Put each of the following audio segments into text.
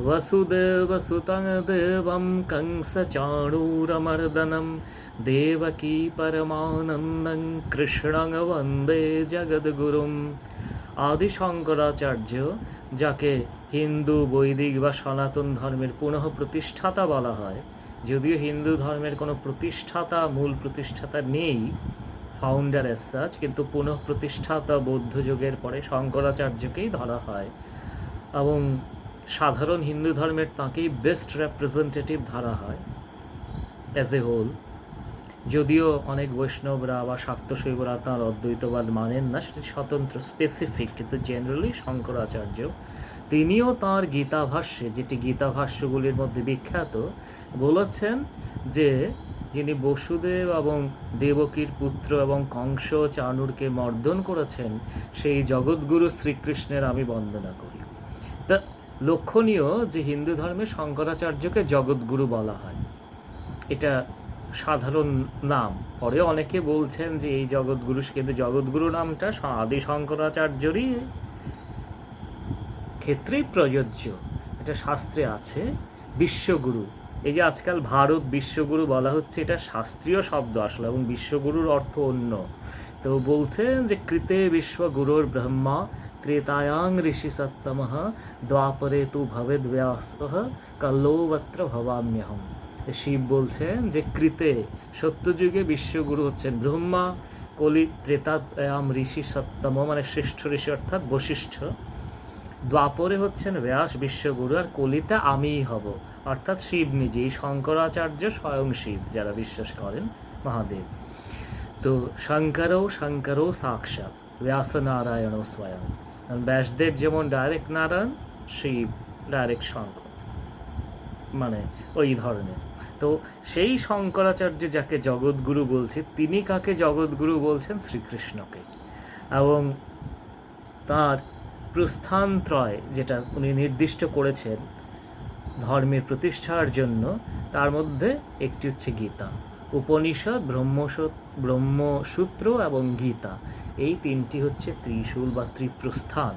वसुदेवसुतं देवं कंसचाणूरमर्दनं देवकी परमानन्दं কৃষ্ণং বন্দে জগদ্গুরুম আদি শঙ্করাচার্য যাকে হিন্দু বৈদিক বা সনাতন ধর্মের পুনঃ প্রতিষ্ঠাতা বলা হয় যদিও হিন্দু ধর্মের কোনো প্রতিষ্ঠাতা মূল প্রতিষ্ঠাতা নেই ফাউন্ডার এস সাচ কিন্তু পুনঃ প্রতিষ্ঠাতা বৌদ্ধ যুগের পরে শঙ্করাচার্যকেই ধরা হয় এবং সাধারণ হিন্দু ধর্মের তাকেই বেস্ট রেপ্রেজেন্টেটিভ ধরা হয় অ্যাজ এ হোল যদিও অনেক বৈষ্ণবরা বা শাক্ত শৈবরা তাঁর অদ্বৈতবাদ মানেন না, সেটি স্বতন্ত্র স্পেসিফিক কিন্তু জেনারেলি শঙ্করাচার্য, তিনিও তাঁর গীতাভাষ্যে, যেটি গীতাভাষ্যগুলির মধ্যে বিখ্যাত, বলেছেন যে যিনি বসুদেব এবং দেবকীর পুত্র এবং কংস চানুরকে মর্দন করেছেন, সেই জগৎগুরু শ্রীকৃষ্ণের আমি বন্দনা করি। লক্ষণীয় যে হিন্দু ধর্মে শঙ্করাচার্যকে জগৎগুরু বলা হয়। এটা সাধারণ নাম। পরে অনেকে বলছেন যে এই জগৎগুরু, কিন্তু জগৎগুরু নামটা আদি শঙ্করাচার্যরই ক্ষেত্রেই প্রযোজ্য। এটা শাস্ত্রে আছে, বিশ্বগুরু। এই যে আজকাল ভারত বিশ্বগুরু বলা হচ্ছে, এটা শাস্ত্রীয় শব্দ আসলে এবং বিশ্বগুরুর অর্থ অন্য। তো বলছেন যে কৃতে বিশ্বগুরুর ব্রহ্মা ঋষি সত্তমঃ দ্বাপরে তু ভবেদ ব্যাস কল্লোবত্র ভবাম্যহম শিব বলছেন যে কৃতে সত্যযুগে বিশ্বগুরু হচ্ছেন ব্রহ্মা কলি ত্রেতায়াম ঋষি সত্তম মানে শ্রেষ্ঠ ঋষি অর্থাৎ বশিষ্ঠ দ্বাপরে হচ্ছেন ব্যাস বিশ্বগুরু আর কলিতে আমিই হব অর্থাৎ শিব নিজেই শঙ্করাচার্য স্বয়ং শিব যারা বিশ্বাস করেন মহাদেব। তো শঙ্করও শঙ্করও সাক্ষাৎ। ব্যাস নারায়ণ স্বয়ং ব্যাসদেব যেমন ডাইরেক্ট নারায়ণ শিব ডাইরেক্ট শঙ্কর মানে ওই ধরনের। তো সেই শঙ্করাচার্য যাকে জগৎগুরু বলছে, তিনি কাকে জগৎগুরু বলছেন? শ্রীকৃষ্ণকে। এবং তার প্রস্থানত্রয় যেটা উনি নির্দিষ্ট করেছেন ধর্মের প্রতিষ্ঠার জন্য, তার মধ্যে একটি হচ্ছে গীতা। উপনিষদ ব্রহ্মসূত্র ব্রহ্মসূত্র এবং গীতা। এই তিনটি হচ্ছে ত্রিশূল বা ত্রিপ্রস্থান।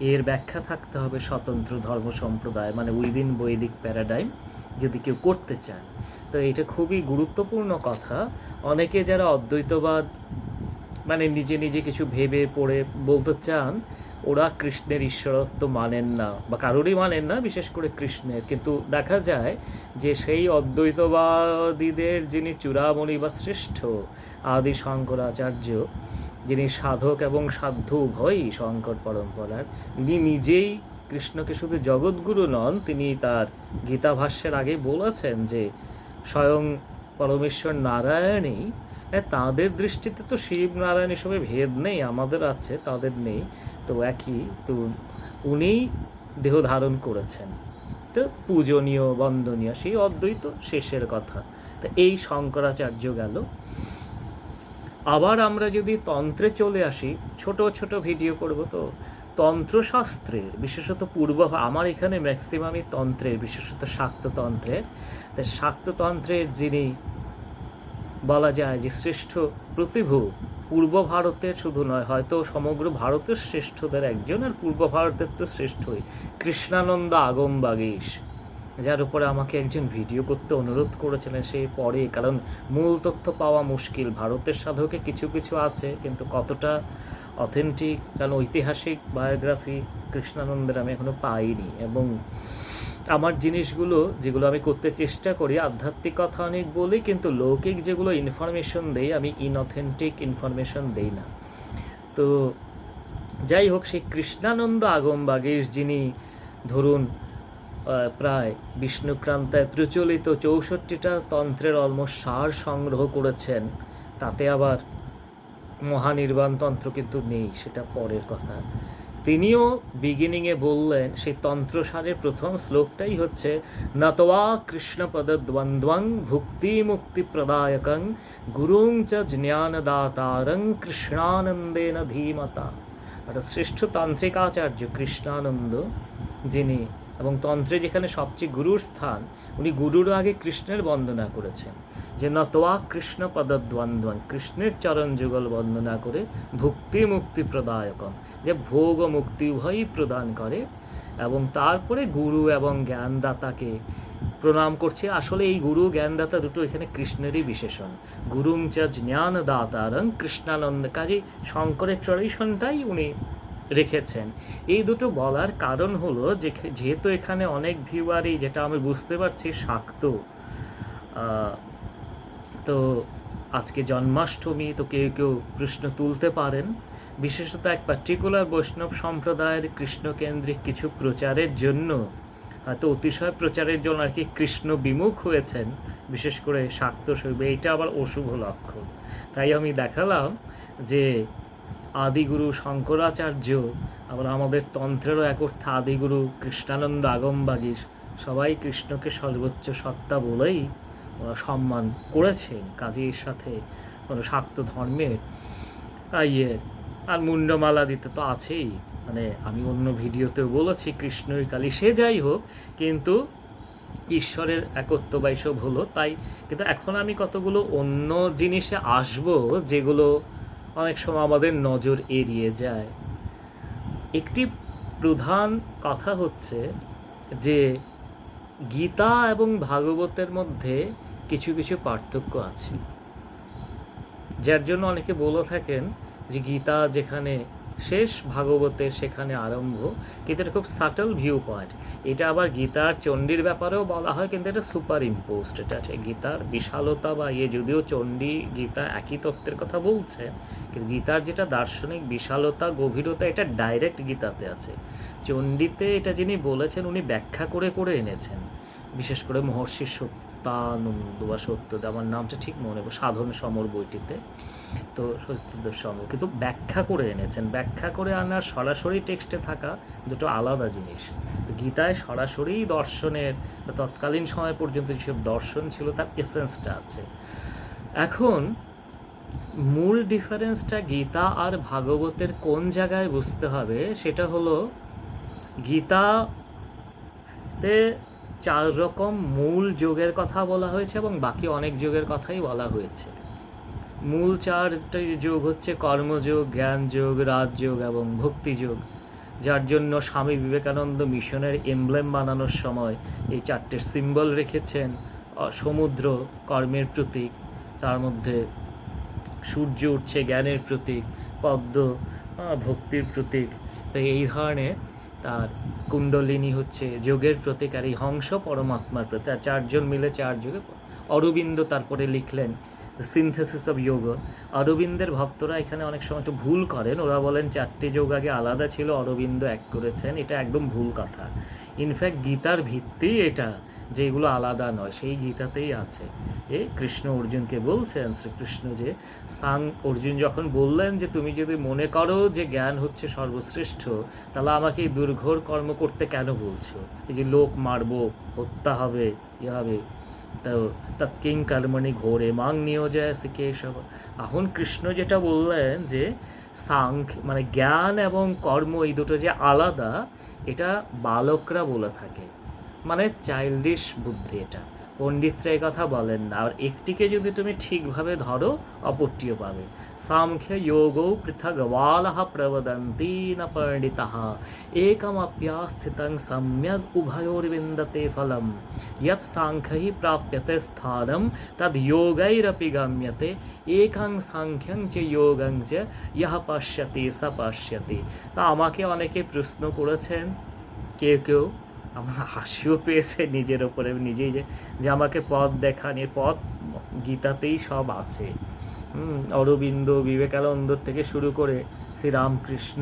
এর ব্যাখ্যা থাকতে হবে স্বতন্ত্র ধর্ম সম্প্রদায় মানে উইদিন বৈদিক প্যারাডাইম যদি কেউ করতে চায়। তো এটা খুবই গুরুত্বপূর্ণ কথা। অনেকে যারা অদ্বৈতবাদ মানে নিজে নিজে কিছু ভেবে পড়ে বলতে চান, ওরা কৃষ্ণের ঈশ্বরত্ব মানেন না বা কারোরই মানেন না, বিশেষ করে কৃষ্ণের। কিন্তু দেখা যায় যে সেই অদ্বৈতবাদীদের যিনি চূড়ামণি বা শ্রেষ্ঠ আদি শঙ্করাচার্য যিনি সাধক এবং সাধ্য উভয়ই শঙ্কর পরম্পরার ইনি নিজেই কৃষ্ণকে শুধু জগৎগুরু নন তিনি তার গীতা ভাষ্যের আগে বলেছেন যে স্বয়ং পরমেশ্বর নারায়ণই হ্যাঁ, তাদের দৃষ্টিতে তো শিব নারায়ণ এসবে ভেদ নেই আমাদের আছে তাদের নেই তো একই তো উনি দেহ ধারণ করেছেন। তো পূজনীয় বন্দনীয় সেই অদ্বৈত শেষের কথা। তো এই শঙ্করাচার্য গেল। আবার আমরা যদি তন্ত্রে চলে আসি, ছোট ছোট ভিডিও করব তো তন্ত্রশাস্ত্রের, বিশেষত পূর্ব আমার এখানে ম্যাক্সিমামই তন্ত্রের, বিশেষত শাক্ততন্ত্রের। তাই শাক্ততন্ত্রের যিনি বলা যায় যে শ্রেষ্ঠ প্রতিভু, পূর্ব ভারতের শুধু নয়, হয়তো সমগ্র ভারতের শ্রেষ্ঠদের একজন আর পূর্ব ভারতের তো শ্রেষ্ঠই। কৃষ্ণানন্দ আগম বাগীশ যার উপরে আমাকে একজন ভিডিও করতে অনুরোধ করেছিলেন সেই পরে, কারণ মূল তথ্য পাওয়া মুশকিল। ভারতের সাধকে কিছু কিছু আছে, কিন্তু কতটা অথেন্টিক কারণ ঐতিহাসিক বায়োগ্রাফি কৃষ্ণানন্দের আমি এখনও পাইনি। এবং আমার জিনিসগুলো, যেগুলো আমি করতে চেষ্টা করি আধ্যাত্মিক কথা অনেক বলি, কিন্তু লৌকিক যেগুলো ইনফরমেশন দেই, আমি ইনঅথেন্টিক ইনফরমেশন দেই না। তো যাই হোক, সেই কৃষ্ণানন্দ আগম বাগেশ যিনি ধরুন প্রায় বিষ্ণুক্রান্তায় প্রচলিত চৌষট্টিটা তন্ত্রের অলমোস্ট সার সংগ্রহ করেছেন। তাতে আবার মহানির্বাণ তন্ত্র কিন্তু নেই, সেটা পরের কথা। তিনিও বিগিনিংয়ে বললেন, সেই তন্ত্রসারের প্রথম শ্লোকটাই হচ্ছে, নতওয়া কৃষ্ণপদ দ্বন্দ্বং ভুক্তি মুক্তি প্রদায়কং গুরুং চ জ্ঞানদাতারং কৃষ্ণানন্দেন ধীমতা। একটা শ্রেষ্ঠ তান্ত্রিকাচার্য কৃষ্ণানন্দ, যিনি এবং তন্ত্রে যেখানে সবচেয়ে গুরুর স্থান, উনি গুরুর আগে কৃষ্ণের বন্দনা করেছেন। যে নতোয়া কৃষ্ণ পদদ্বন্দ্ব কৃষ্ণের চরণ যুগল বন্দনা করে ভুক্তি মুক্তি প্রদায়কম, যে ভোগ মুক্তি উভয়ই প্রদান করে। এবং তারপরে গুরু এবং জ্ঞানদাতাকে প্রণাম করছে। আসলে এই গুরু, জ্ঞানদাতা দুটো এখানে কৃষ্ণেরই বিশেষণ। গুরুং চ জ্ঞান দাতারং কৃষ্ণানন্দ কাজে শঙ্করের ট্রেডিশনটাই উনি রেখেছেন। এই দুটো বলার কারণ হলো যে যেহেতু এখানে অনেক ভিউয়ারই, যেটা আমি বুঝতে পারছি, শাক্ত তো আজকে জন্মাষ্টমী, তো কেউ কেউ কৃষ্ণ তুলতে পারেন। বিশেষত এক পার্টিকুলার বৈষ্ণব সম্প্রদায়ের কৃষ্ণকেন্দ্রিক কিছু প্রচারের জন্য হয়তো অতিশয় প্রচারের জন্য আর কি কৃষ্ণ বিমুখ হয়েছেন, বিশেষ করে শাক্ত শৈব। এইটা আবার অশুভ লক্ষণ। তাই আমি দেখালাম যে আদিগুরু শঙ্করাচার্য, আবার আমাদের তন্ত্রেরও এক অর্থে আদিগুরু কৃষ্ণানন্দ আগমবাগীশ সবাই কৃষ্ণকে সর্বোচ্চ সত্তা বলেই সম্মান করেছেন কাজের সাথে, কোনো শাক্ত ধর্মের ইয়ে আর মুন্ডমালা দিতে তো আছেই। মানে আমি অন্য ভিডিওতেও বলেছি, কৃষ্ণই কালী, সে যাই হোক, কিন্তু ঈশ্বরের একত্ব বা এসব হলো তাই কিন্তু এখন আমি কতগুলো অন্য জিনিসে আসব, যেগুলো অনেক সময় আমাদের নজর এড়িয়ে যায়। একটি প্রধান কথা হচ্ছে যে, গীতা এবং ভাগবতের মধ্যে কিছু কিছু পার্থক্য আছে। যার জন্য অনেকে বলে থাকেন যে, গীতা যেখানে শেষ ভাগবতের সেখানে আরম্ভ, কিন্তু এটা খুব সাটল ভিউ পয়েন্ট এটা আবার গীতার চণ্ডীর ব্যাপারেও বলা হয়, কিন্তু এটা সুপার ইম্পোস্ট এটা আছে গীতার বিশালতা বা ইয়ে যদিও চণ্ডী, গীতা একই তত্ত্বের কথা বলছে গীতার যেটা দার্শনিক বিশালতা, গভীরতা, এটা ডাইরেক্ট গীতাতে আছে। চণ্ডীতে এটা যিনি বলেছেন, উনি ব্যাখ্যা করে করে এনেছেন। বিশেষ করে মহর্ষি সত্যানন্দ বা সত্যদেব, আমার নামটা ঠিক মনে সাধন সমর বইটিতে। তো সত্যদেব সমর, কিন্তু ব্যাখ্যা করে এনেছেন। ব্যাখ্যা করে আনার সরাসরি টেক্সটে থাকা দুটো আলাদা জিনিস। গীতায় সরাসরি দর্শনের, তৎকালীন সময় পর্যন্ত যেসব দর্শন ছিল, তার এসেন্সটা আছে। এখন মূল ডিফারেন্সটা গীতা আর ভাগবতের কোন জায়গায় বুঝতে হবে, সেটা হলো গীতাতে চার রকম মূল যোগের কথা বলা হয়েছে এবং বাকি অনেক যোগের কথাই বলা হয়েছে। মূল চারটি যোগ হচ্ছে কর্মযোগ, জ্ঞানযোগ, রাজযোগ এবং ভক্তিযোগ, যার জন্য স্বামী বিবেকানন্দ মিশনের এমব্লেম বানানোর সময় এই চারটে সিম্বল রেখেছেন সমুদ্র, কর্মের প্রতীক, তার মধ্যে সূর্য উঠছে জ্ঞানের প্রতীক, পদ্ম ভক্তির প্রতীক। তো এই ধরনের তার কুণ্ডলিনী হচ্ছে যোগের প্রতীক আর এই হংস পরমাত্মার প্রতীক। আর চারজন মিলে চার যুগে অরবিন্দ তারপরে লিখলেন সিনথেসিস অফ যোগ অরবিন্দের ভক্তরা এখানে অনেক সময় একটু ভুল করেন। ওরা বলেন চারটি যোগ আগে আলাদা ছিল, অরবিন্দ এক করেছেন। এটা একদম ভুল কথা। ইনফ্যাক্ট গীতার ভিত্তি এটা। যেগুলো আলাদা নয়, সেই গীতাতেই আছে। এ কৃষ্ণ অর্জুনকে বলছেন, শ্রীকৃষ্ণ যে সাং অর্জুন যখন বললেন যে, তুমি যদি মনে করো যে জ্ঞান হচ্ছে সর্বশ্রেষ্ঠ, তাহলে আমাকে এই দুর্ঘোর কর্ম করতে কেন বলছো? এই যে লোক মারবো, হত্যা হবে ইয়ে হবে, তো তৎকিং কর্মণি ঘোরে মাং নিয়োজয় কেশব। এখন কৃষ্ণ যেটা বললেন যে সাংখ মানে জ্ঞান এবং কর্ম এই দুটো যে আলাদা, এটা বালকরা বলে থাকে। মানে চাইল্ডিশ বুদ্ধি এটা। পণ্ডিতরা এই কথা বলেন না। আর একটিকে যদি তুমি ঠিকভাবে ধরো অপরটিও পাবে। সাংখ্য যোগ পৃথক পৃথগবালহ প্রবদন্তি না পণ্ডিত একমপ্যাস্থিতং সম্যক উভয়োর্বিন্দতে ফলম। ইয়ৎ সাংখ্যই প্রাপ্যতে স্থানম তদ যোগৈরপি গম্যতে। একং সাংখ্যং চ যোগং চ, ইহ পশ্যতি স পশ্যতি। তা আমাকে অনেকে প্রশ্ন করেছেন, কেউ কেউ। আমার হাসিও পেয়েছে নিজের ওপরে নিজেই যে যে আমাকে পথ দেখান পথ গীতাতেই সব আছে। অরবিন্দ বিবেকানন্দ থেকে শুরু করে শ্রী রামকৃষ্ণ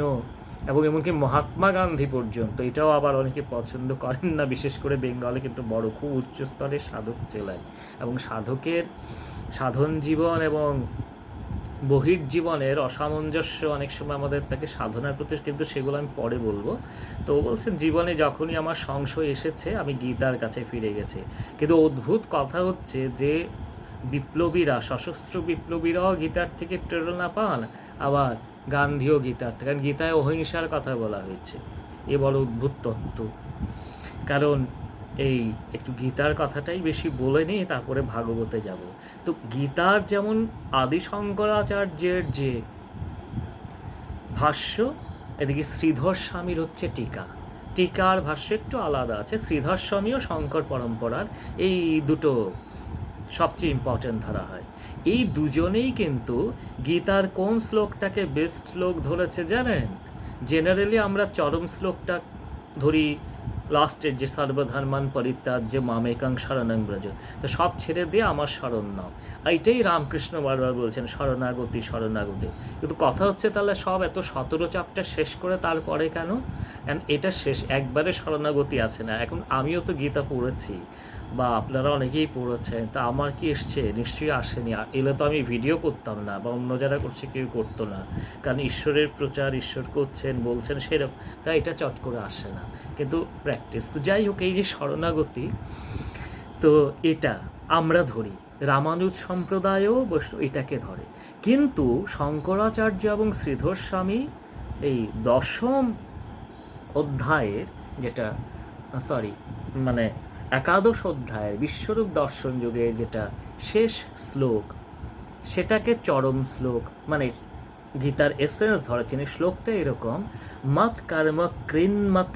এবং এমনকি মহাত্মা গান্ধী পর্যন্ত, এটাও আবার অনেকে পছন্দ করেন না, বিশেষ করে বেঙ্গলে কিন্তু বড়, খুব উচ্চ স্তরের সাধক ছিলেন। এবং সাধকের সাধন জীবন এবং বহির জীবনের অসামঞ্জস্য অনেক সময় আমাদের তাকে সাধনার প্রতি কিন্তু সেগুলো আমি পরে বলব। তো ও বলছেন জীবনে যখনই আমার সংশয় এসেছে, আমি গীতার কাছে ফিরে গেছি। কিন্তু অদ্ভুত কথা হচ্ছে যে বিপ্লবীরা, সশস্ত্র বিপ্লবীরাও গীতার থেকে প্রেরণা পান, আবার গান্ধীও গীতার থেকে। কারণ গীতায় অহিংসার কথা বলা হয়েছে। এ বড় অদ্ভুত তত্ত্ব। কারণ এই একটু গীতার কথাটাই বেশি বলে নিই, তারপরে ভাগবতে যাব। তো গীতার যেমন আদি শঙ্করাচার্যের যে ভাষ্য, এদিকে শ্রীধর স্বামীর হচ্ছে টিকা। টিকার ভাষ্য একটু আলাদা আছে, শ্রীধর স্বামী ও শঙ্কর পরম্পরার এই দুটো সবচেয়ে ইম্পর্টেন্ট ধরা হয়। এই দুজনেই কিন্তু গীতার কোন শ্লোকটাকে বেস্ট শ্লোক ধরেছে জানেন? জেনারেলি আমরা চরম শ্লোকটা ধরি লাস্টের যে সর্বধর্মান পরিত্যাগ যে মামেকাং শরণাং ব্রজ। তো সব ছেড়ে দিয়ে আমার শরণ নাও। এইটাই রামকৃষ্ণ বারবার বলছেন, শরণাগতি শরণাগতি। কিন্তু কথা হচ্ছে তাহলে সব এত সতেরো চ্যাপ্টার শেষ করে তারপরে কেন? এটা শেষ, একবারে শরণাগতি আছে না। এখন আমিও তো গীতা পড়েছি, বা আপনারা অনেকেই পড়েছেন, তা আমার কি এসছে? নিশ্চয়ই আসেনি। এলে তো আমি ভিডিও করতাম না, বা অন্য যারা করছে কেউ করতো না। কারণ ঈশ্বরের প্রচার, ঈশ্বর করছেন, বলছেন, সেরকম। তাই এটা চট করে আসে না। কিন্তু প্র্যাকটিস তো যাই হোক, এই যে শরণাগতি, তো এটা আমরা ধরি। রামানুজ সম্প্রদায়ও এটাকে ধরে। কিন্তু শঙ্করাচার্য এবং শ্রীধর স্বামী এই দশম অধ্যায়ের যেটা সরি মানে একাদশ অধ্যায়ের বিশ্বরূপ দর্শন যুগের যেটা শেষ শ্লোক, সেটাকে চরম শ্লোক মানে গীতার এসেন্স ধরেছেন। শ্লোকটা এরকম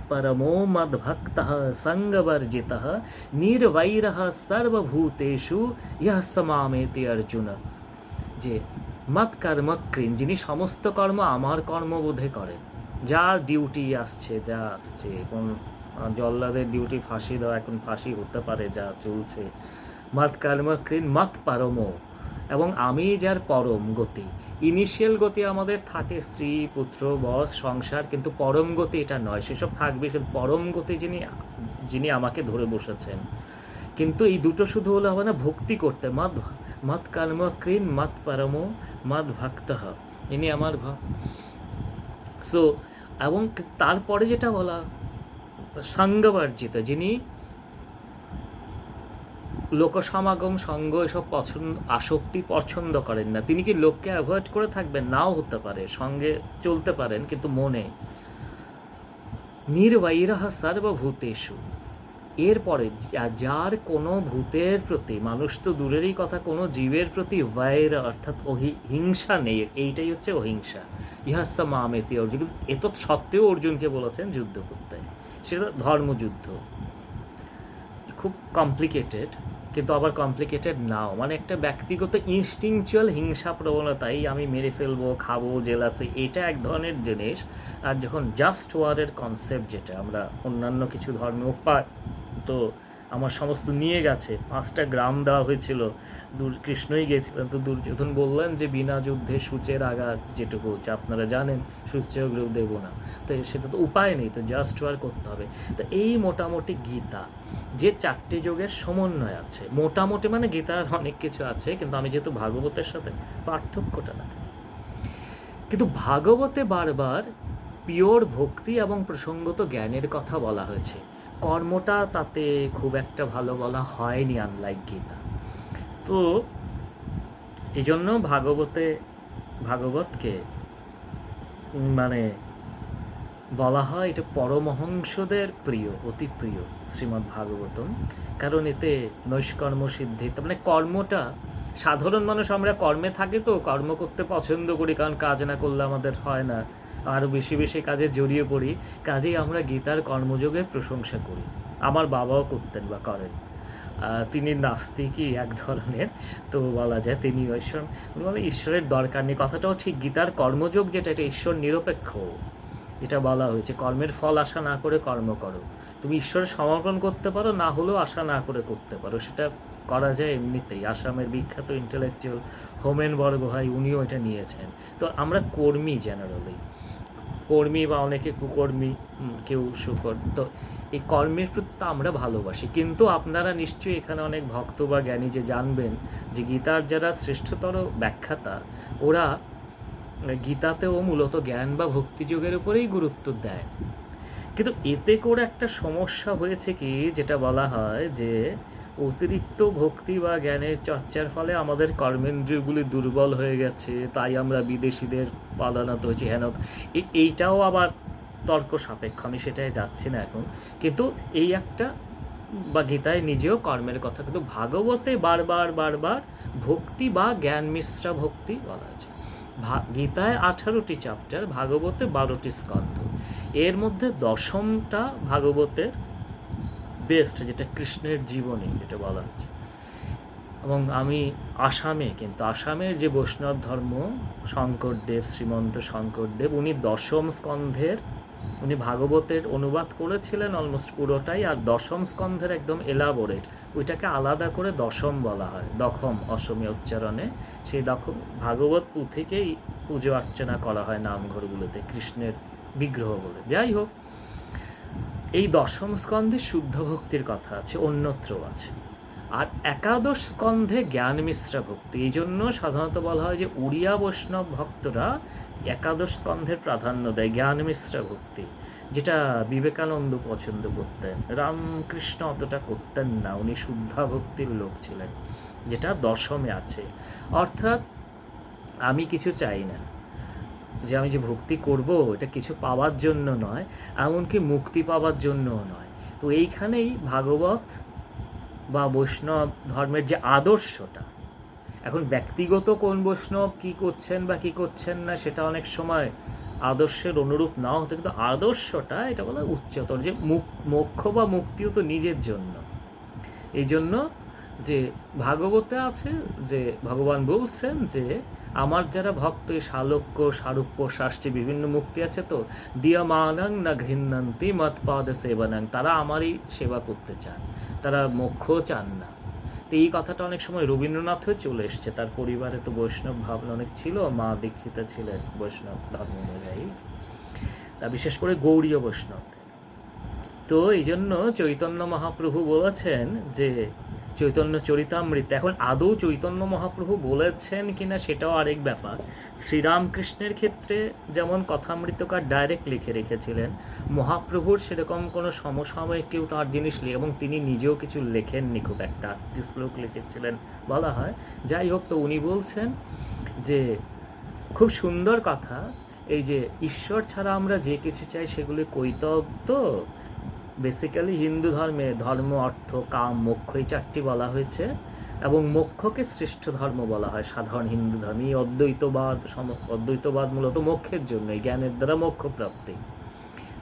পরমো মদ ভক্ত সঙ্গবর্জিত নির্বৈর সর্বভূতেষু ইহ সমামেতি অর্জুন যে মত কর্ম কৃন যিনি সমস্ত কর্ম আমার কর্মবোধে করেন যা ডিউটি আসছে যা আসছে আহ, জল্লাদের ডিউটি ফাঁসি দেওয়া এখন ফাঁসি হতে পারে যা চলছে। মত কর্ম কৃন মত পরম এবং আমি যার পরম গতি ইনিশিয়াল গতি আমাদের থাকে স্ত্রী, পুত্র, বস, সংসার, কিন্তু পরম গতি এটা নয়। সেসব থাকবে কিন্তু পরম গতি যিনি যিনি আমাকে ধরে বসেছেন। কিন্তু এই দুটো শুধু হলো হবে ভক্তি করতে। মত মত কর্ম কৃন মত পরম মত ভক্ত ইনি আমার ভক্ত সো এবং তারপরে যেটা বলা, সাঙ্গবর্জিত, যিনি লোকসমাগম, সঙ্গ, এসব পছন্দ, আসক্তি পছন্দ করেন না। তিনি কি লোককে অ্যাভয়েড করে থাকবেন? নাও হতে পারে, সঙ্গে চলতে পারেন, কিন্তু মনে নির্বৈরহ সর্বভূতেষু। এরপরে যার কোনো ভূতের প্রতি, মানুষ তো দূরেরই কথা, কোনো জীবের প্রতি বৈর অর্থাৎ অহি হিংসা নেই, এইটাই হচ্ছে অহিংসা। ইহাস্য মামেতি অর্জুন। এত সত্ত্বেও অর্জুনকে বলেছেন যুদ্ধ করতে। সেটা ধর্মযুদ্ধ। খুব কমপ্লিকেটেড কিন্তু আবার কমপ্লিকেটেড নাও। মানে একটা ব্যক্তিগত ইনস্টিংচুয়াল হিংসা প্রবণতাই আমি মেরে ফেলব, খাব জেলাসে এটা এক ধরনের জিনিস। আর যখন জাস্ট ওয়ারের কনসেপ্ট যেটা, আমরা অন্যান্য কিছু ধর্মেও পাই, তো আমার সমস্ত নিয়ে গেছে। পাঁচটা গ্রাম দেওয়া হয়েছিল দূর কৃষ্ণই গিয়েছিলেন তো দুর্যোধন বললেন যে বিনা যুদ্ধে সূচের আঘাত যেটুকু যা আপনারা জানেন সূর্যগ্রহ দেব না। তো সেটা তো উপায় নেই, তো জাস্ট ওয়ার করতে হবে। তো এই মোটামুটি গীতা, যে চারটি যোগের সমন্বয় আছে। মোটামুটি মানে গীতার অনেক কিছু আছে, কিন্তু আমি যেহেতু ভাগবতের সাথে পার্থক্যটা না। কিন্তু ভাগবতে বারবার পিওর ভক্তি এবং প্রসঙ্গত জ্ঞানের কথা বলা হয়েছে। কর্মটা তাতে খুব একটা ভালো বলা হয়নি আনলাইক গীতা। তো এই জন্য ভাগবতে, ভাগবতকে মানে বলা হয় এটা পরমহংসদের প্রিয়, অতি প্রিয় শ্রীমদ্ ভাগবতম কারণ এতে নৈষ্কর্ম সিদ্ধি তার মানে কর্মটা, সাধারণ মানুষ আমরা কর্মে থাকি তো, কর্ম করতে পছন্দ করি, কারণ কাজ না করলে আমাদের হয় না। আরও বেশি বেশি কাজে জড়িয়ে পড়ি, কাজেই আমরা গীতার কর্মযোগের প্রশংসা করি। আমার বাবাও করতেন বা করেন। তিনি নাস্তিকই এক ধরনের। তো বলা যায় তিনি ঈশ্বর বলে ঈশ্বরের দরকার নেই। কথাটাও ঠিক, গীতার কর্মযোগ যেটা, এটা ঈশ্বর নিরপেক্ষ। যেটা বলা হয়েছে, কর্মের ফল আশা না করে কর্ম করো। তুমি ঈশ্বরের সমর্পণ করতে পারো, না হলেও আশা না করে করতে পারো। সেটা করা যায় এমনিতেই। আসামের বিখ্যাত ইন্টেলেকচুয়াল হোমেন বরগোহাই উনিও এটা নিয়েছেন। তো আমরা কর্মী জেনারেলি কর্মী বা অনেকে কুকর্মী কেউ সুকর তো এই কর্মের প্রতি তো আমরা ভালোবাসি। কিন্তু আপনারা নিশ্চয়ই এখানে অনেক ভক্ত বা জ্ঞানী যে জানবেন যে গীতার যারা শ্রেষ্ঠতর ব্যাখ্যাতা, ওরা গীতাতেও মূলত জ্ঞান বা ভক্তিযোগের উপরেই গুরুত্ব দেয়। কিন্তু এতে করে একটা সমস্যা হয়েছে কি, যেটা বলা হয় যে অতিরিক্ত ভক্তি বা জ্ঞানের চর্চার ফলে আমাদের কর্মেন্দ্রিয়গুলি দুর্বল হয়ে গেছে, তাই আমরা বিদেশিদের পালানত হয়েছি হেন এইটাও আবার তর্ক সাপেক্ষ, আমি সেটাই যাচ্ছি না এখন। কিন্তু এই একটা বা গীতায় নিজেও কর্মের কথা, কিন্তু ভাগবতে বারবার বারবার ভক্তি বা জ্ঞান মিশ্রা ভক্তি বলা আছে। গীতায় আঠারোটি চ্যাপ্টার ভাগবতে বারোটি স্কন্ধ। এর মধ্যে দশমটা ভাগবতের বেস্ট যেটা কৃষ্ণের জীবনী, যেটা বলা হচ্ছে এবং আমি আসামে, কিন্তু আসামের যে বৈষ্ণব ধর্ম, শঙ্করদেব, শ্রীমন্ত শঙ্করদেব, উনি দশম স্কন্ধের উনি ভাগবতের অনুবাদ করেছিলেন অলমোস্ট পুরোটাই, আর দশম স্কন্ধের একদম এলাবোরেট। ওইটাকে আলাদা করে দশম বলা হয়, দশম অসমীয় উচ্চারণে। সেই দখম ভাগবত পুঁথিকেই পুজো অর্চনা করা হয় নামঘরগুলোতে, কৃষ্ণের বিগ্রহ বলে। যাই হোক, এই দশম স্কন্ধে শুদ্ধ ভক্তির কথা আছে, অন্যত্র আছে। আর একাদশ স্কন্ধে জ্ঞান মিশ্রা ভক্তি। এই জন্য সাধারণত বলা হয় যে উড়িয়া বৈষ্ণব ভক্তরা একাদশ স্কন্ধের প্রাধান্য দেয় জ্ঞান মিশ্রা ভক্তি, যেটা বিবেকানন্দ পছন্দ করতেন। রামকৃষ্ণ অতটা করতেন না, উনি শুদ্ধা ভক্তির লোক ছিলেন, যেটা দশমে আছে। অর্থাৎ আমি কিছু চাই না। যে আমি যে ভক্তি করব, এটা কিছু পাওয়ার জন্য নয়, এমনকি মুক্তি পাওয়ার জন্যও নয়। তো এইখানেই ভাগবত বা বৈষ্ণব ধর্মের যে আদর্শটা এখন ব্যক্তিগত কোন বৈষ্ণব কি করছেন বা কি করছেন না, সেটা অনেক সময় আদর্শের অনুরূপ নাও হতে কিন্তু আদর্শটা এটা বলা উচ্চতর, যে মুক মোক্ষ বা মুক্তিও তো নিজের জন্য। এই জন্য যে ভাগবতে আছে যে ভগবান বলছেন যে আমার যারা ভক্ত শালক্য সারূপ্য শাস্তি বিভিন্ন মুক্তি আছে তো, দিয়া মানাং না ঘৃণান্তি মত পাদ সেবানাং তারা আমারই সেবা করতে চান, তারা মোক্ষ চান না। তো এই কথাটা অনেক সময় রবীন্দ্রনাথও চলে এসছে। তার পরিবারে তো বৈষ্ণব ভাবনা অনেক ছিল, মা দীক্ষিতা ছিলেন বৈষ্ণব ধর্ম অনুযায়ী। তা বিশেষ করে গৌরীয় বৈষ্ণব। তো এই জন্য চৈতন্য মহাপ্রভু বলেছেন যে চৈতন্য চরিতামৃত। এখন আদৌ চৈতন্য মহাপ্রভু বলেছেন কিনা সেটাও আরেক ব্যাপার। শ্রীরামকৃষ্ণের ক্ষেত্রে যেমন কথামৃতকার ডাইরেক্ট লিখে রেখেছিলেন, মহাপ্রভুর সেরকম কোনো সমসাময়িক কেউ তার জিনিস এবং তিনি নিজেও কিছু লেখেননি খুব একটা আটটি শ্লোক লিখেছিলেন বলা হয়। যাই হোক, তো উনি বলছেন যে, খুব সুন্দর কথা, এই যে ঈশ্বর ছাড়া আমরা যে কিছু চাই সেগুলি কৈতব তো বেসিক্যালি হিন্দু ধর্মে ধর্ম, অর্থ, কাম, মোক্ষ এই চারটি বলা হয়েছে এবং মোক্ষকে শ্রেষ্ঠ ধর্ম বলা হয়। সাধারণ হিন্দু ধর্মে, এই অদ্বৈতবাদ, সম- অদ্বৈতবাদ মূলত মোক্ষের জন্য, এই জ্ঞানের দ্বারা মোক্ষ প্রাপ্তি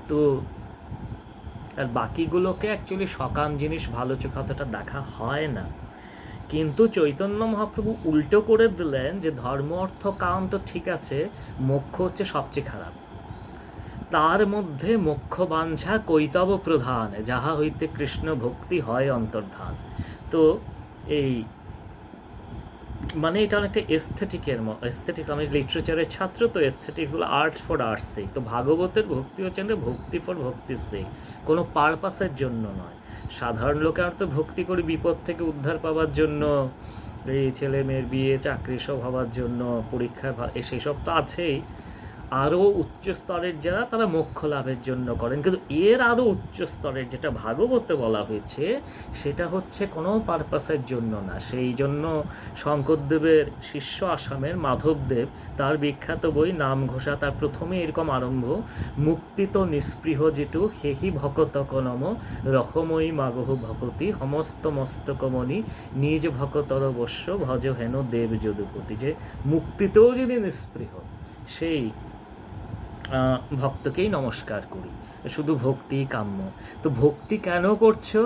তো আর বাকিগুলোকে অ্যাকচুয়ালি সকাম জিনিস ভালো চোখে অতটা দেখা হয় না। কিন্তু চৈতন্য মহাপ্রভু উল্টো করে দিলেন যে ধর্ম, অর্থ, কাম তো ঠিক আছে, মোক্ষ হচ্ছে সবচেয়ে খারাপ। তার মধ্যে মোক্ষ বাঞ্ছা কৈতব প্রধান, যাহা হইতে কৃষ্ণ ভক্তি হয় অন্তর্ধান। তো এই মানে এটা অনেকটা এস্থেটিকের এস্থেটিক্স আমি লিটারেচারের ছাত্র, তো এস্থেটিক্স বলে আর্ট ফর আর্টসে তো ভাগবতের ভক্তি হচ্ছে ভক্তি ফর ভক্তির সে কোনো পারপাসের জন্য নয়। সাধারণ লোকে আর তো ভক্তি করি বিপদ থেকে উদ্ধার পাওয়ার জন্য, এই ছেলে মেয়ের বিয়ে, চাকরি সব হওয়ার জন্য, পরীক্ষায় সেসব তো আছেই। আরও উচ্চ স্তরের যারা, তারা মোক্ষ লাভের জন্য করেন। কিন্তু এর আরও উচ্চ স্তরের যেটা ভাগবতে বলা হয়েছে, সেটা হচ্ছে কোনো পারপাসের জন্য না। সেই জন্য শঙ্করদেবের শিষ্য আসামের মাধবদেব, তার বিখ্যাত বই নাম ঘোষা, তার প্রথমে এরকম আরম্ভ, মুক্তি তো নিস্পৃহ যেটু হেহি ভকতক নম রকময়ী মাগহ ভকতি সমস্ত মস্তকমণি নিজ ভকতর বস্য ভজ হেন দেব যদুপতি। যে মুক্তিতেও যদি নিস্পৃহ, সেই ভক্তকেই নমস্কার করি। শুধু ভক্তি কাম্য। তো ভক্তি কেন করছ?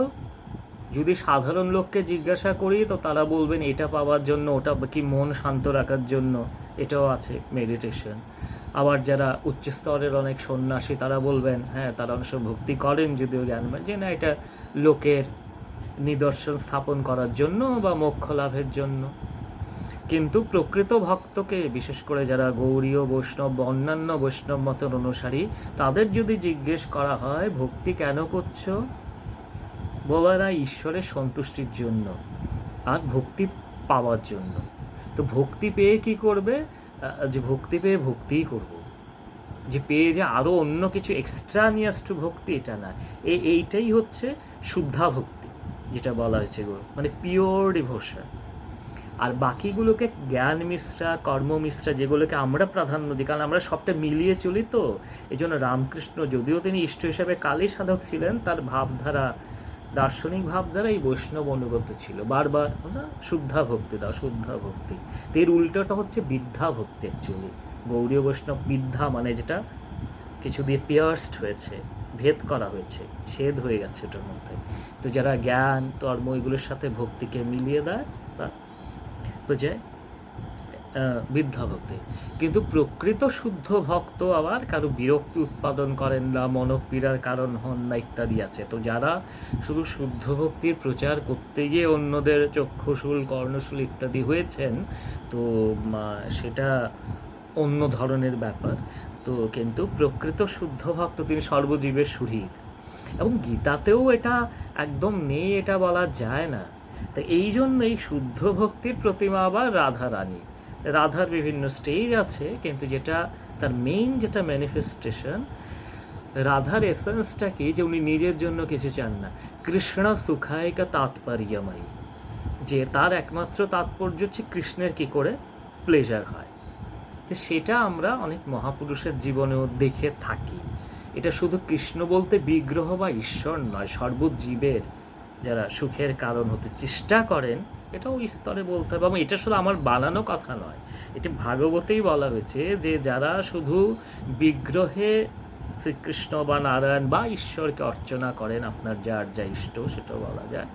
যদি সাধারণ লোককে জিজ্ঞাসা করি, তো তারা বলবেন, এটা পাওয়ার জন্য, ওটা কি মন শান্ত রাখার জন্য? এটাও আছে মেডিটেশন আবার যারা উচ্চ স্তরের অনেক সন্ন্যাসী, তারা বলবেন হ্যাঁ তারা অনেক ভক্তি করেন যদিও জ্ঞান যে না, এটা লোকের নিদর্শন স্থাপন করার জন্য বা মোক্ষ লাভের জন্য। কিন্তু প্রকৃত ভক্তকে, বিশেষ করে যারা গৌরীয় বৈষ্ণব বা অন্যান্য বৈষ্ণব মতের অনুসারী, তাদের যদি জিজ্ঞেস করা হয়, ভক্তি কেন করছ? বলা না ঈশ্বরের সন্তুষ্টির জন্য আর ভক্তি পাওয়ার জন্য। তো ভক্তি পেয়ে কি করবে? যে ভক্তি পেয়ে ভক্তিই করব। যে পেয়ে যে আরও অন্য কিছু এক্সট্রানিয়াস টু ভক্তি, এটা না। এই এইটাই হচ্ছে শুদ্ধা ভক্তি, যেটা বলা হয়েছে মানে পিওর ডিভোশন আর বাকিগুলোকে জ্ঞান মিশ্রা কর্ম মিশ্রা যেগুলোকে আমরা প্রাধান্য দিই, কারণ আমরা সবটা মিলিয়ে চলি তো। এই জন্য রামকৃষ্ণ, যদিও তিনি ইষ্ট হিসাবে কালী সাধক ছিলেন, তার ভাবধারা, দার্শনিক ভাবধারা এই বৈষ্ণব অনুগত ছিল। বারবার শুদ্ধা ভক্তি দাও শুদ্ধা ভক্তি এর উল্টোটা হচ্ছে বিদ্যা ভক্তি অ্যাকচুয়ালি গৌরীয় বৈষ্ণব বিদ্যা মানে যেটা, কিছু দিয়ে পিয়ার্সড হয়েছে, ভেদ করা হয়েছে, ছেদ হয়ে গেছে ওটার মধ্যে। তো যারা জ্ঞান ধর্ম এগুলোর সাথে ভক্তিকে মিলিয়ে দেয় বা বোঝায় বিদ্যা ভক্তি। কিন্তু প্রকৃত শুদ্ধ ভক্ত আবার কারও বিরক্তি উৎপাদন করেন না, মনোপীড়ার কারণ হন না ইত্যাদি আছে। তো যারা শুধু শুদ্ধ ভক্তির প্রচার করতে গিয়ে অন্যদের চক্ষুশুল, কর্ণশুল ইত্যাদি হয়েছেন, তো সেটা অন্য ধরনের ব্যাপার। তো কিন্তু প্রকৃত শুদ্ধ ভক্ত তিনি সর্বজীবের সুহৃদ। এবং গীতাতেও এটা একদম নেই, এটা বলা যায় না। তো এই জন্যই শুদ্ধ ভক্তির প্রতিমা আবার রাধা রানী। রাধার বিভিন্ন স্টেজ আছে, কিন্তু যেটা তার মেইন যেটা ম্যানিফেস্টেশন রাধার এসেন্সটা কি? যে উনি নিজের জন্য কিছু চান না। কৃষ্ণ সুখায়িকা তাৎপর্যময়ী। যে তার একমাত্র তাৎপর্য হচ্ছে কৃষ্ণের কি করে? প্লেজার হয়। তো সেটা আমরা অনেক মহাপুরুষের জীবনেও দেখে থাকি। এটা শুধু কৃষ্ণ বলতে বিগ্রহ বা ঈশ্বর নয়, সর্বজীবের যারা সুখের কারণ হতে চেষ্টা করেন, এটাও স্তরে বলতে হবে। এবং এটা শুধু আমার বানানো কথা নয়, এটা ভাগবতেই বলা হয়েছে যে যারা শুধু বিগ্রহে শ্রীকৃষ্ণ বা নারায়ণ বা ঈশ্বরকে অর্চনা করেন, আপনার যার যা ইষ্ট সেটাও বলা যায়,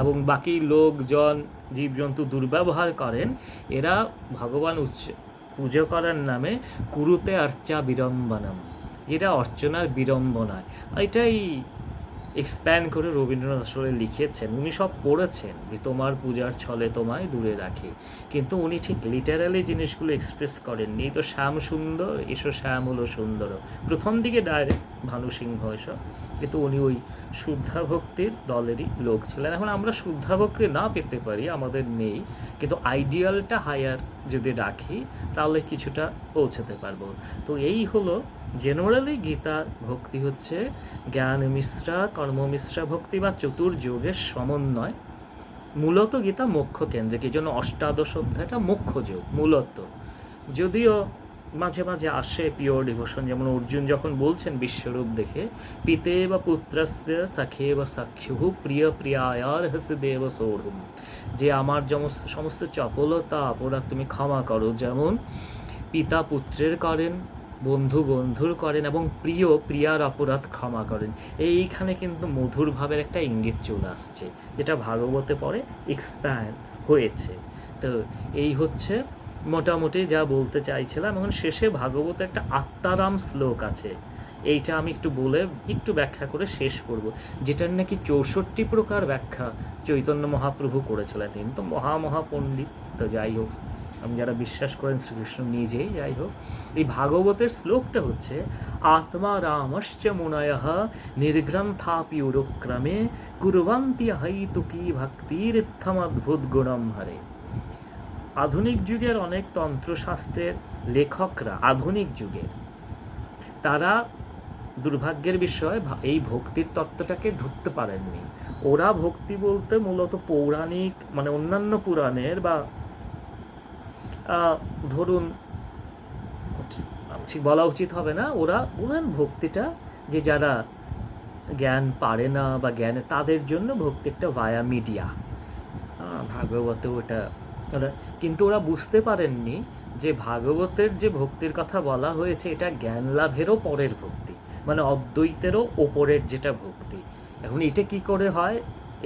এবং বাকি লোকজন, জীবজন্তু দুর্ব্যবহার করেন, এরা ভগবান উচ্চ পুজো করার নামে কুরুতে আর্চা বিড়ম্বনম। এটা অর্চনার বিড়ম্বনায়। এটাই এক্সপ্যান্ড করে রবীন্দ্রনাথ আসলে লিখেছেন। উনি সব পড়েছেন, যে তোমার পূজার ছলে তোমায় দূরে রাখে। কিন্তু উনি ঠিক লিটারালি জিনিসগুলো এক্সপ্রেস করেননি। তো শ্যাম সুন্দর, এসো শ্যাম হলো সুন্দর। প্রথম দিকে ডাইরেক্ট ভানু সিংহ এসব কিন্তু উনি ওই শুদ্ধা ভক্তির দলেরই লোক ছিলেন। এখন আমরা শুদ্ধা ভক্তি না পেতে পারি, আমাদের নেই। কিন্তু আইডিয়ালটা হায়ার যদি রাখি, তাহলে কিছুটা পৌঁছাতে পারব। তো এই হলো জেনারেলি গীতা ভক্তি হচ্ছে জ্ঞান মিশ্রা, কর্ম মিশ্রা ভক্তি বা চতুর্যোগের সমন্বয়। মূলত গীতা মোক্ষ কেন্দ্রিক, এই জন্য অষ্টাদশ অধ্যায়টা মুখ্য যোগ, মূলত। যদিও মাঝে মাঝে আসে পিওর ডিভোশন যেমন অর্জুন যখন বলছেন বিশ্বরূপ দেখে, পিতে বা পুত্রস্য সখে বা সখ্যু প্রিয় প্রিয়ায়ার হসে দেব সৌরম যে আমার সমস্ত চপলতা অপরাধ তুমি ক্ষমা করো। যেমন, পিতা পুত্রের করেন, বন্ধু বন্ধুর করেন এবং প্রিয় প্রিয়ার অপরাধ ক্ষমা করেন। এইখানে কিন্তু মধুর ভাবের একটা ইঙ্গিত চলে আসছে, যেটা ভাগবতে পরে এক্সপ্যান্ড হয়েছে। তো এই হচ্ছে মোটামুটি যা বলতে চাইছিলাম, এখন শেষে ভাগবত একটা আত্মারাম শ্লোক আছে। এইটা আমি একটু বলে, একটু ব্যাখ্যা করে শেষ করব। যেটার নাকি চৌষট্টি প্রকার ব্যাখ্যা চৈতন্য মহাপ্রভু করেছিলেন। তিনি তো মহা মহাপণ্ডিত তো যাই হোক, আমি যারা বিশ্বাস করেন শ্রীকৃষ্ণ নিজেই, যাই হোক। এই ভাগবতের শ্লোকটা হচ্ছে আত্মা রামশ্চ মুনয় নির্গ্রন্থাপি উরক্রমে, কুরবন্তি হৈতুকি ভক্তির ইত্থমদ্ভুত গুণম হরে। আধুনিক যুগের অনেক তন্ত্রশাস্ত্রের লেখকরা আধুনিক যুগের তারা দুর্ভাগ্যের বিষয় এই ভক্তির তত্ত্বটাকে ধরতে পারেননি। ওরা ভক্তি বলতে মূলত পৌরাণিক মানে অন্যান্য পুরাণের বা ধরুন, ঠিক- বলা উচিত হবে না, ওরা বলেন ভক্তিটা যে যারা জ্ঞান পারে না বা জ্ঞানে, তাদের জন্য ভক্তি একটা ভায়া মিডিয়া ভাগবতে ওটা কিন্তু ওরা বুঝতে পারেননি যে ভাগবতের যে ভক্তির কথা বলা হয়েছে, এটা জ্ঞান লাভেরও পরের ভক্তি মানে অদ্বৈতেরও ওপরের যেটা ভক্তি। এখন এটা কি করে হয়,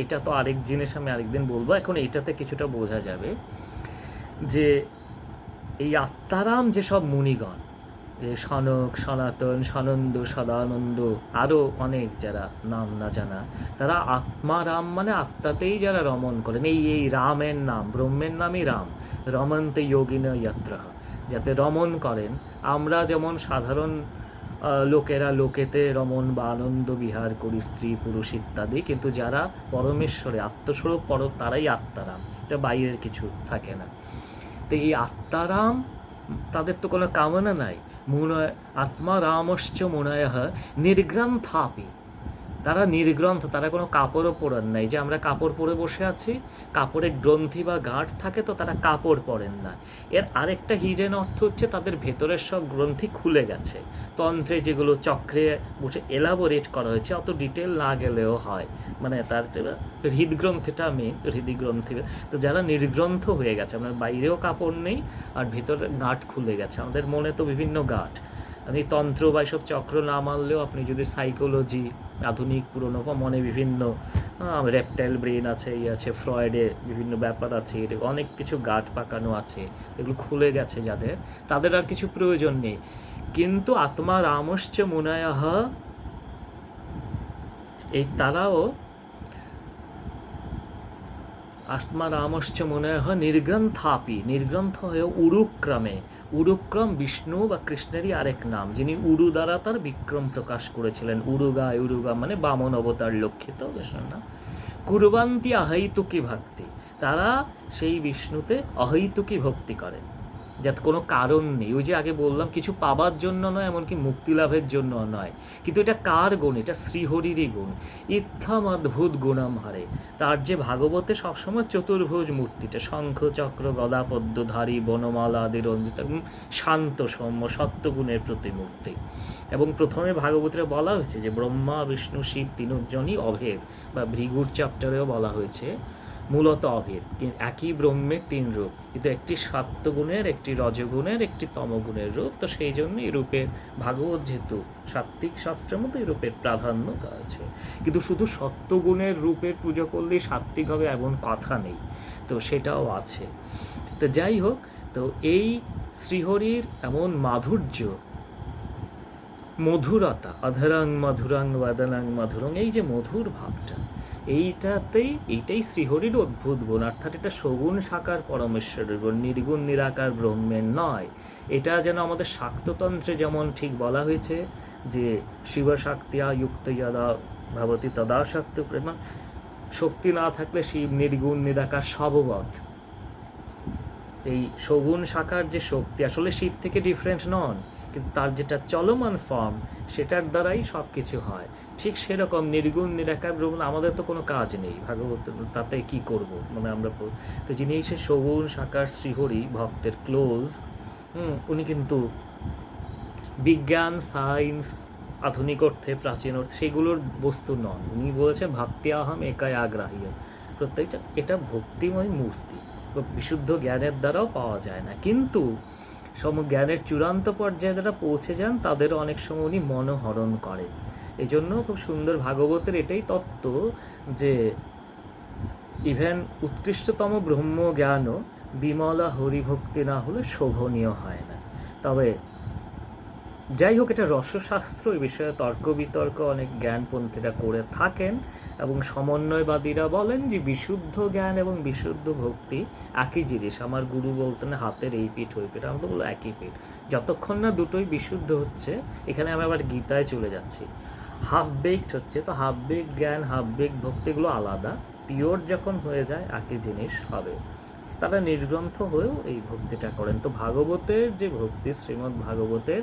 এটা তো আরেক জিনিস আমি আরেকদিন বলব, এখন এটাতে কিছুটা বোঝা যাবে যে এই আত্মারাম যেসব মুনিগণ সনক, সনাতন, সনন্দ, সদানন্দ, আরও অনেক যারা নাম না জানা, তারা আত্মারাম মানে আত্মাতেই যারা রমণ করেন, এই এই রামের নাম, ব্রহ্মের নামই রাম। রমন্তে যোগিন ইয়াত্র। যাতে রমন করেন। আমরা যেমন সাধারণ লোকেরা লোকেতে রমন বা আনন্দ বিহার করি, স্ত্রী, পুরুষ ইত্যাদি, কিন্তু যারা পরমেশ্বরে, আত্মস্বরূপ পর তারাই আত্মারাম। এটা বাইরের কিছু থাকে না। তো এই আত্মারাম, তাদের তো কোনো কামনা নাই। মুনয় আত্মা রামশ্চ মুনয় নির্গ্রন্থাপি। তারা নির্গ্রন্থ, তারা কোনো কাপড়ও পরেন নাই। যে আমরা কাপড় পরে বসে আছি কাপড়ে গ্রন্থি বা গাঁট থাকে তো তারা কাপড় পরেন না। এর আরেকটা হিডেন অর্থ হচ্ছে তাদের ভেতরের সব গ্রন্থি খুলে গেছে। তন্ত্রে যেগুলো চক্রে বসে এলাবোরেট করা হয়েছে, অত ডিটেল না গেলেও হয়। মানে তার হৃদগ্রন্থিটা মেন হৃদগ্রন্থি। তো যারা নির্গ্রন্থ হয়ে গেছে আপনার বাইরেও কাপড় নেই আর ভিতরে গাঁট খুলে গেছে। আমাদের মনে তো বিভিন্ন গাঁট। আমি তন্ত্র বা এসব চক্র না মানলেও আপনি যদি সাইকোলজি আধুনিক, পুরনো মনে বিভিন্ন রেপটাইল ব্রেন আছে এই আছে ফ্রয়েডে বিভিন্ন ব্যাপার আছে অনেক কিছু গাঁট পাকানো আছে, এগুলো খুলে গেছে যাদের, তাদের আর কিছু প্রয়োজন নেই। কিন্তু আত্মা রামশ্চ মুনায়াহ, এই তারাও আত্মা রামশ্চ মুনায়াহ নির্গ্রন্থাপি, নির্গ্রন্থ হয়ে উরুক্রমে। উরুক্রম, বিষ্ণু বা কৃষ্ণেরই আরেক নাম, যিনি উরু দ্বারা তার বিক্রম প্রকাশ করেছিলেন। উরুগা উরুগা মানে বামন অবতার লক্ষিত বিষ্ণুর নাম কুরবান্তি, আহৈতুকি ভক্তি। তারা সেই বিষ্ণুতে অহৈতুকি ভক্তি করেন যাতে কোনো কারণ নেই। ওই যে আগে বললাম, কিছু পাবার জন্য নয়, এমনকি মুক্তি লাভের জন্য নয়। কিন্তু এটা কার গুণ? এটা শ্রীহরিরই গুণ। ইত্থম অদ্ভুত গুণম হারে তার যে ভাগবতে সবসময় চতুর্ভুজ মূর্তিটা, শঙ্খ, চক্র, গদা, পদ্মধারী, বনমালা, আদি, রঞ্জিত একদম শান্ত, সৌম্য, সত্যগুণের প্রতিমূর্তি। এবং প্রথমে ভাগবতীরা বলা হয়েছে যে, ব্রহ্মা, বিষ্ণু, শিব তিনজনই অভেদ। বা ভৃগুর চ্যাপ্টারেও বলা হয়েছে মূলত অভেদ একই ব্রহ্মের তিন রূপ। কিন্তু একটি সাত্ত্বগুণের একটি রজগুণের, একটি তমগুণের রূপ। তো সেই জন্য এই রূপের ভাগবত যেহেতু সাত্ত্বিক শাস্ত্রের মতো এই রূপের প্রাধান্য আছে কিন্তু শুধু সত্যগুণের রূপের পুজো করলেই সাত্ত্বিক হবে এমন কথা নেই। তো সেটাও আছে। তো যাই হোক, তো এই শ্রীহরির এমন মাধুর্য, মধুরতা, অধরাং, মধুরাং, বদনাং, মধুরং, এই যে মধুর ভাবটা এইটাতেই, এইটাই শ্রীহরির অদ্ভুত গুণ, অর্থাৎ এটা সগুণ সাকার পরমেশ্বরের গুণ, নির্গুণ, নিরাকার ব্রহ্মের নয়। এটা যেন আমাদের শাক্ততন্ত্রে যেমন ঠিক বলা হয়েছে, যে শিবশক্তিয়া যুক্ত যদা ভবতী তদা শক্তি প্রেমা, শক্তি না থাকলে শিব নির্গুণ, নিরাকার সববধ এই সগুণ শাখার যে শক্তি, আসলে শিব থেকে ডিফারেন্ট নন, কিন্তু তার যেটা চলমান ফর্ম সেটার দ্বারাই সব কিছু হয়। ঠিক সেরকম নির্গুণ, নিরাকার ব্রহ্ম আমাদের তো কোনো কাজ নেই। ভাগবত তাতে কি করব? মানে আমরা তো যিনি এসে সগুণ শাখার শ্রীহরি ভক্তের ক্লোজ, হুম, উনি কিন্তু বিজ্ঞান, সায়েন্স, আধুনিক অর্থে, প্রাচীন অর্থে সেগুলোর বস্তু নন। উনি বলেছেন, ভক্তি আহম একাই আগ্রাহী প্রত্যেকটা এটা ভক্তিময় মূর্তি। বিশুদ্ধ জ্ঞানের দ্বারাও পাওয়া যায় না। কিন্তু সম জ্ঞানের চূড়ান্ত পর্যায়ে যারা পৌঁছে যান তাদের অনেক সময় উনি মনোহরণ করেন। এই জন্য খুব সুন্দর ভাগবতের এটাই তত্ত্ব যে ইভেন উৎকৃষ্টতম ব্রহ্ম জ্ঞানও বিমলা হরিভক্তি না হলে শোভনীয় হয় না। তবে যাই হোক, এটা রসশাস্ত্র, এই বিষয়ে তর্ক বিতর্ক অনেক জ্ঞানপন্থীরা করে থাকেন এবং সমন্বয়বাদীরা বলেন যে বিশুদ্ধ জ্ঞান এবং বিশুদ্ধ ভক্তি একই জিনিস। আমার গুরু বলতেন, হাতের এই পিঠ, ওই পিঠ। আমরা বলো একই পিঠ। যতক্ষণ না দুটোই বিশুদ্ধ হচ্ছে, এখানে আমি আবার গীতায় চলে যাচ্ছি। হাফ বেকড হচ্ছে, তো হাফ বেক জ্ঞান হাফ বেক ভক্তিগুলো আলাদা। পিওর যখন হয়ে যায়, একই জিনিস হবে। তারা নির্গ্রন্থ হয়েও এই ভক্তিটা করেন। তো ভাগবতের যে ভক্তি, শ্রীমদ্ ভাগবতের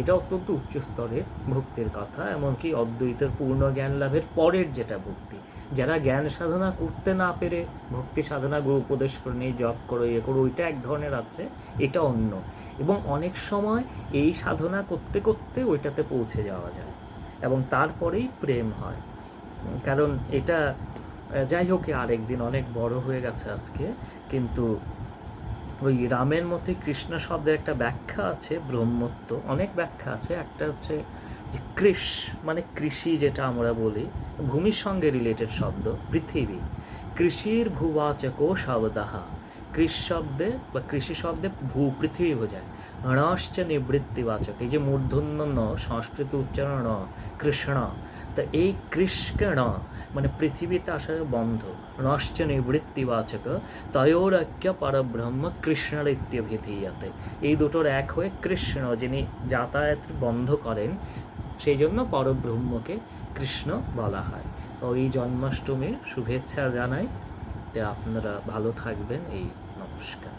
এটা অত্যন্ত উচ্চ স্তরের ভক্তির কথা। এমনকি অদ্বৈতের পূর্ণ জ্ঞান লাভের পরের যেটা ভক্তি, যারা জ্ঞান সাধনা করতে না পেরে ভক্তি সাধনা, গুরু উপদেশ করে নিয়ে জপ করো ইয়ে করো, ওইটা এক ধরনের আছে, এটা অন্য। এবং অনেক সময় এই সাধনা করতে করতে ওইটাতে পৌঁছে যাওয়া যায়। এবং তারপরেই প্রেম হয়। কারণ এটা যাই হোক আরেক দিন অনেক বড় হয়ে গেছে আজকে, কিন্তু ওই রামের মধ্যে কৃষ্ণ শব্দের একটা ব্যাখ্যা আছে, ব্রহ্মত্ব, অনেক ব্যাখ্যা আছে। একটা হচ্ছে কৃষ মানে কৃষি যেটা আমরা বলি, ভূমির সঙ্গে রিলেটেড শব্দ, পৃথিবী। কৃষির ভূবাচক শব্দাহা কৃষ শব্দে বা কৃষি শব্দে ভূ, পৃথিবী বোঝায়। ণশ্চ নিবৃত্তিবাচক এই যে মূর্ধন্য ন সংস্কৃত উচ্চারণ ন কৃষ্ণ তা এই কৃষ্ণ মানে পৃথিবীতে আসার বন্ধ নশ্চ নিবৃত্তিবাচক তয়োরক্য পরব্রহ্ম কৃষ্ণর ইত্যভিধীয়তে এই দুটোর এক হয়ে কৃষ্ণ যিনি যাতায়াত বন্ধ করেন সেই জন্য পরব্রহ্মকে কৃষ্ণ বলা হয় তো এই জন্মাষ্টমীর শুভেচ্ছা জানাই তো আপনারা ভালো থাকবেন এই নমস্কার